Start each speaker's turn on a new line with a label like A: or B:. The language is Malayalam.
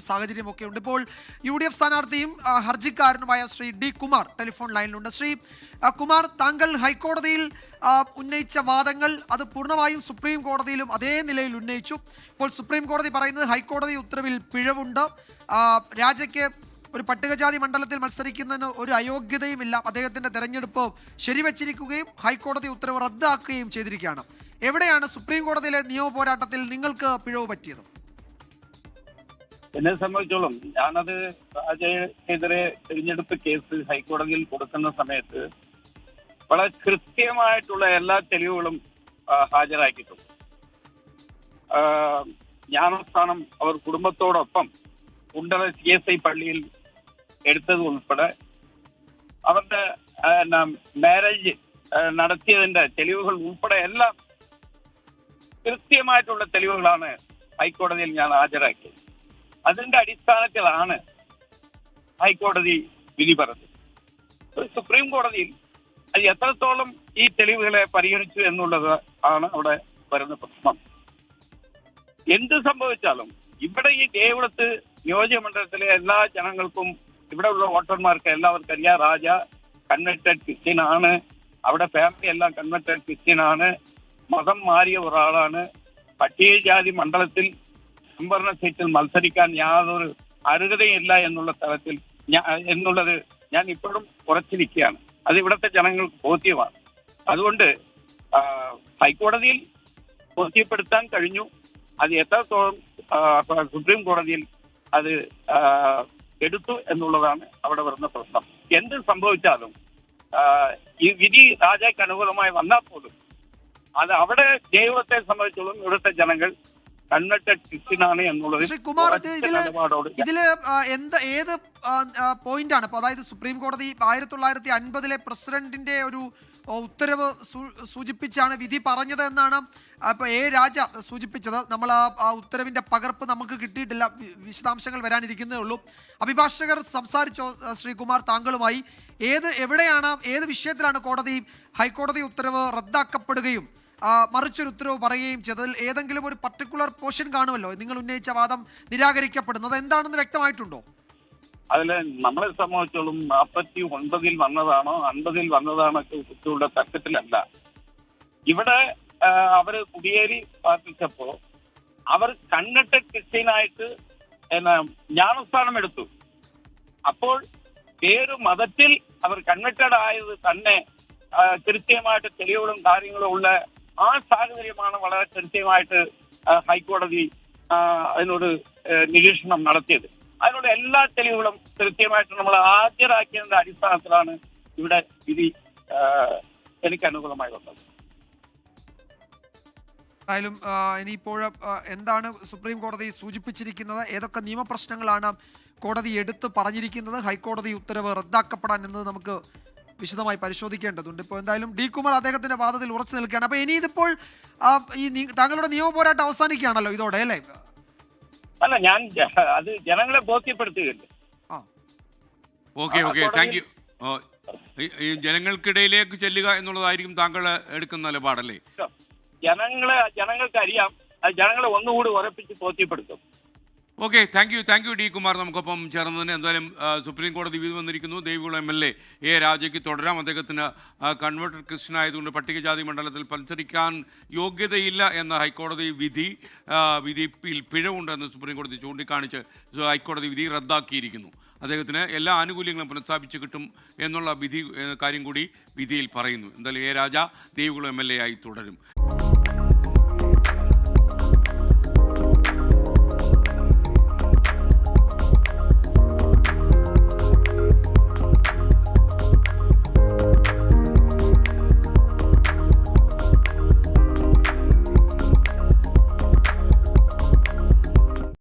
A: ഒരു സാഹചര്യമൊക്കെ ഉണ്ട്. ഇപ്പോൾ യു ഡി എഫ് സ്ഥാനാർത്ഥിയും ഹർജിക്കാരനുമായ ശ്രീ ഡി കുമാർ ടെലിഫോൺ ലൈനിലുണ്ട്. ശ്രീ കുമാർ താങ്കൾ ഹൈക്കോടതിയിൽ ഉന്നയിച്ച വാദങ്ങൾ അത് പൂർണമായും സുപ്രീം കോടതിയിലും അതേ നിലയിൽ ഉന്നയിച്ചു. ഇപ്പോൾ സുപ്രീം കോടതി പറയുന്നത് ഹൈക്കോടതി ഉത്തരവിൽ പിഴവുണ്ട്. രാജയ്ക്ക് ഒരു പട്ടികജാതി മണ്ഡലത്തിൽ മത്സരിക്കുന്നതിന് ഒരു അയോഗ്യതയും ഇല്ല. അദ്ദേഹത്തിന്റെ തെരഞ്ഞെടുപ്പ് ശരിവച്ചിരിക്കുകയും ഹൈക്കോടതി ഉത്തരവ് റദ്ദാക്കുകയും ചെയ്തിരിക്കുകയാണ്. എവിടെയാണ് സുപ്രീം കോടതിയിലെ നിയമ പോരാട്ടത്തിൽ നിങ്ങൾക്ക് പിഴവ് പറ്റിയത്?
B: എന്നെ സംബന്ധിച്ചോളം ഞാനത് രാജയ്ക്കെതിരെ തിരഞ്ഞെടുപ്പ് കേസ് ഹൈക്കോടതിയിൽ കൊടുക്കുന്ന സമയത്ത് വളരെ കൃത്യമായിട്ടുള്ള എല്ലാ തെളിവുകളും ഹാജരാക്കിയിട്ടുണ്ട്. ജ്ഞാനസ്ഥാനം അവർ കുടുംബത്തോടൊപ്പം കുണ്ടറ സി എസ് ഐ പള്ളിയിൽ എടുത്തത് ഉൾപ്പെടെ അവരുടെ മാരേജ് നടത്തിയതിന്റെ തെളിവുകൾ ഉൾപ്പെടെ എല്ലാം കൃത്യമായിട്ടുള്ള തെളിവുകളാണ് ഹൈക്കോടതിയിൽ ഞാൻ ഹാജരാക്കിയത്. അതിന്റെ അടിസ്ഥാനത്തിലാണ് ഹൈക്കോടതി വിധി പറഞ്ഞത്. ഒരു സുപ്രീം കോടതിയിൽ അത് എത്രത്തോളം ഈ തെളിവുകളെ പരിഗണിച്ചു എന്നുള്ളത് ആണ് അവിടെ വരുന്ന പ്രശ്നം. എന്ത് സംഭവിച്ചാലും ഇവിടെ ഈ ദേവിടത്ത് നിയോജകമണ്ഡലത്തിലെ എല്ലാ ജനങ്ങൾക്കും ഇവിടെ ഉള്ള വോട്ടർമാർക്ക് എല്ലാവർക്കും അറിയാം രാജ കൺവെർട്ടഡ് ക്രിസ്ത്യൻ ആണ്. അവിടെ ഫാമിലി എല്ലാം കൺവെർട്ടഡ് ക്രിസ്ത്യൻ ആണ്. മതം മാറിയ ഒരാളാണ്. പട്ടികജാതി മണ്ഡലത്തിൽ സംവരണ സീറ്റിൽ മത്സരിക്കാൻ യാതൊരു അർഹതയില്ല എന്നുള്ള തലത്തിൽ എന്നുള്ളത് ഞാൻ ഇപ്പോഴും ഉറച്ചിരിക്കുകയാണ്. അത് ഇവിടുത്തെ ജനങ്ങൾക്ക് ബോധ്യമാണ്. അതുകൊണ്ട് ഹൈക്കോടതിയിൽ ബോധ്യപ്പെടുത്താൻ കഴിഞ്ഞു. അത് എത്രത്തോളം സുപ്രീം കോടതിയിൽ അത് എടുത്തു എന്നുള്ളതാണ് അവിടെ വരുന്ന പ്രശ്നം. എന്ത് സംഭവിച്ചാലും ഈ വിധി രാജയ്ക്ക് അനുകൂലമായി വന്നാൽ പോലും അത് അവിടെ ദൈവത്തെ സംബന്ധിച്ചോളം ഇവിടുത്തെ ജനങ്ങൾ കൺവെർട്ടഡ് ക്രിസ്ത്യനാണ് എന്നുള്ളത്
A: ശ്രീ കുമാർ ഇതിൽ ഇതിൽ എന്ത് ഏത് പോയിന്റ് ആണ് അതായത് സുപ്രീം കോടതി ആയിരത്തി തൊള്ളായിരത്തി അൻപതിലെ പ്രസിഡന്റിന്റെ ഒരു ഉത്തരവ് സൂചിപ്പിച്ചാണ് വിധി പറഞ്ഞത് എന്നാണ് അപ്പൊ എ രാജ സൂചിപ്പിച്ചത്. നമ്മൾ ആ ഉത്തരവിന്റെ പകർപ്പ് നമുക്ക് കിട്ടിയിട്ടില്ല. വിശദാംശങ്ങൾ വരാനിരിക്കുന്നേ ഉള്ളൂ. അഭിഭാഷകർ സംസാരിച്ചോ ശ്രീകുമാർ താങ്കളുമായി. ഏത് എവിടെയാണ് ഏത് വിഷയത്തിലാണ് കോടതി ഹൈക്കോടതി ഉത്തരവ് റദ്ദാക്കപ്പെടുകയും മറിച്ചൊരു ഉത്തരവ് പറയുകയും ചെയ്തതിൽ ഏതെങ്കിലും ഒരു പർട്ടിക്കുലർ പോർഷൻ കാണുമല്ലോ? നിങ്ങൾ ഉന്നയിച്ച വാദം നിരാകരിക്കപ്പെടുന്നത് എന്താണെന്ന് വ്യക്തമായിട്ടുണ്ടോ?
B: അതിൽ നമ്മളെ സംബന്ധിച്ചോളം നാൽപ്പത്തി ഒൻപതിൽ വന്നതാണോ അൻപതിൽ വന്നതാണോ കുട്ടികളുടെ തർക്കത്തിലല്ല. ഇവിടെ അവർ കുടിയേറി പാർപ്പിച്ചപ്പോ അവർ കണ്ണിട്ട് ക്രിസ്ത്യനായിട്ട് എന്നാ ജ്ഞാനസ്ഥാനം എടുത്തു. അപ്പോൾ പേര് മതത്തിൽ അവർ കൺവെർട്ടഡ് ആയത് തന്നെ കൃത്യമായിട്ട് തെളിവുകളും കാര്യങ്ങളും ഉള്ള ആ സാഹചര്യമാണ് വളരെ കൃത്യമായിട്ട് ഹൈക്കോടതി അതിനോട് നിരീക്ഷണം നടത്തിയത്. അതിനുള്ള എല്ലാ തെളിവുകളും കൃത്യമായിട്ട് നമ്മൾ ഹാജരാക്കിയതിന്റെ അടിസ്ഥാനത്തിലാണ് ഇവിടെ വിധി എനിക്ക് അനുകൂലമായി വന്നത്.
A: എന്തായാലും ഇനിയിപ്പോൾ എന്താണ് സുപ്രീം കോടതി സൂചിപ്പിച്ചിരിക്കുന്നത്? ഏതൊക്കെ നിയമപ്രശ്നങ്ങളാണ് കോടതി എടുത്ത് പറഞ്ഞിരിക്കുന്നത്? ഹൈക്കോടതി ഉത്തരവ് റദ്ദാക്കപ്പെടാൻ എന്നത് നമുക്ക് വിശദമായി പരിശോധിക്കേണ്ടതുണ്ട്. ഇപ്പോൾ എന്തായാലും ഡി കുമാർ അദ്ദേഹത്തിന്റെ വാദത്തിൽ ഉറച്ചു നിൽക്കുകയാണ്. അപ്പോൾ ഇനി ഇതിപ്പോൾ ഈ താങ്കളുടെ നിയമ പോരാട്ടം അവസാനിക്കുകയാണല്ലോ ഇതോടെ അല്ലേ?
B: അല്ല ഞാൻ അത് ജനങ്ങളെ ബോധ്യപ്പെടുത്തുകയല്ലേ
A: ആ.
C: ഓക്കെ
B: ആ,
C: ഓക്കെ താങ്ക് യു. ഈ- ഈ ജനങ്ങൾക്കിടയിലേക്ക് ചെല്ലുക എന്നുള്ളതായിരിക്കും താങ്കൾ എടുക്കുന്ന നിലപാടല്ലേ?
B: ജനങ്ങളെ ജനങ്ങൾക്ക് അറിയാം അത് ജനങ്ങളെ ഒന്നുകൂടി ഉറപ്പിച്ച് ബോധ്യപ്പെടുത്തും.
C: Okay thank you thank you D Kumar നമുക്കൊപ്പം ചേർന്നതിന് എന്തായാലും സുപ്രീം കോടതി വിധി വന്നിരിക്കുന്നു. Devikulam M L A A. രാജയ്ക്ക് തുടരാം. അദ്ദേഹത്തിന് കൺവേർട്ടഡ് ക്രിസ്ത്യൻ ആയതുകൊണ്ട് പട്ടികജാതി മണ്ഡലത്തിൽ മത്സരിക്കാൻ യോഗ്യതയില്ല എന്ന ഹൈക്കോടതി വിധി വിധിയിൽ പിഴവുണ്ടെന്ന് സുപ്രീം കോടതി ചൂണ്ടിക്കാണിച്ച് ഹൈക്കോടതി വിധി റദ്ദാക്കിയിരിക്കുന്നു. അദ്ദേഹത്തിന് എല്ലാ ആനുകൂല്യങ്ങളും പുനഃസ്ഥാപിച്ച് കിട്ടും എന്നുള്ള വിധി കാര്യം കൂടി വിധിയിൽ പറയുന്നു. എന്തായാലും A. Raja Devikulam M L A ആയി തുടരും.